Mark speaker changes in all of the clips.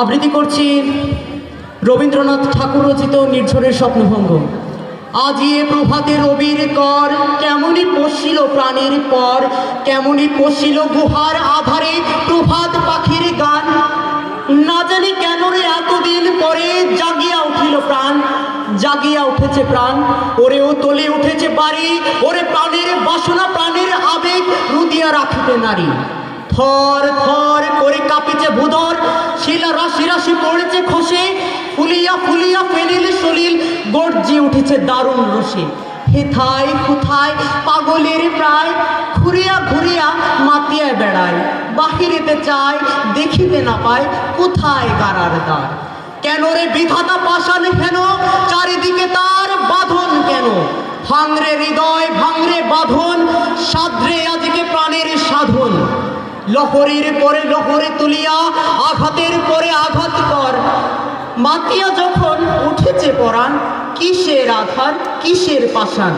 Speaker 1: আবৃত্তি করছি রবীন্দ্রনাথ ঠাকুর রচিত নির্ঝরের স্বপ্নভঙ্গ। আজি এ প্রভাতে রবির কর, কেমনই পশিল প্রাণীর পর, কেমনই পশিল গুহার আধারে প্রভাত পাখির গান। না জানি কেন রে এতদিন পরে জাগিয়া উঠিল প্রাণ, জাগিয়া উঠেছে প্রাণ। ওরেও তোলে উঠেছে বাড়ি, ওরে প্রাণের বাসনা, প্রাণের আবেগ রুদিয়া রাখিতে নারী। থর থর করে কাঁপিছে ভূধর রাশি পড়েছে খসে, ফুলিয়া ফুলিয়া ফেলিল সলিল, গর্জি উঠেছে দারুণ রসে। হেথায় কোথায় পাগলের প্রায়, ঘুরিয়া ঘুরিয়া মাতিয়ায় বেড়ায়, বাহিরেতে চায়, দেখিতে না পায়, কোথায় গারার দ্বার? কেন রে বিধাতা পাশান কেন চারিদিকে তার বাঁধন কেন? ভাঙরে হৃদয়, ভাঙরে বাঁধন, সাদ্রে লহরের পরে লহরে তুলিয়া আঘাতের পরে আঘাত কর। মাতিয়া যখন উঠেছে পরাণ, কিসের আঘাত, কিসের পাষাণ?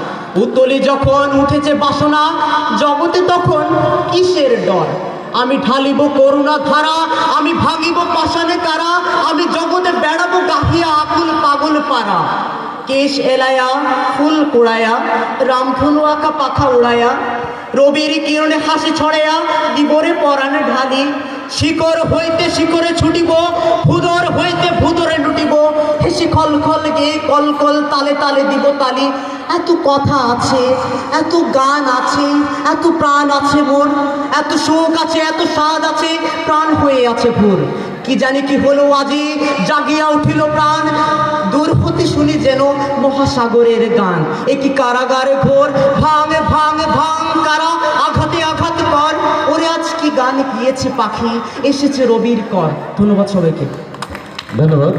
Speaker 1: উতলে যখন উঠেছে বাসনা, জগতে তখন কিসের ডর? আমি ঢালিব করুণা ধারা, আমি ভাঙিব পাষাণে কারা আমি জগতে বেড়াবো গাহিয়া আকুল পাগল পারা কেশ এলায়া, ফুল কুড়ায়া, রামধনু আঁকা পাখা উড়ায়া রবির কিরণে হাসি ছড়াইয়া দিবরে পরাণে ঢালি। শিকড় হইতে শিকড়ে ছুটিব, ভুদর হইতে ভুদরে লুটিব। হেসি খল খল গে, কল কল তালে তালে দিব তালি। এত কথা আছে, এত গান আছে, এত প্রাণ আছে মোর। এত শোক আছে, এত স্বাদ আছে, প্রাণ হয়ে আছে ভোর। কি জানি কি হলো আজি, জাগিয়া উঠিল প্রাণ। দূর হতে শুনি যেন মহাসাগরের গান। এ কি কারাগার ঘোর? ভাঙ ভাঙ ভাঙ কারা আঘাতে আঘাত কর ওরে আজ কি গান গিয়েছে পাখি এসেছে রবির কর। ধন্যবাদ সবাইকে।
Speaker 2: ধন্যবাদ।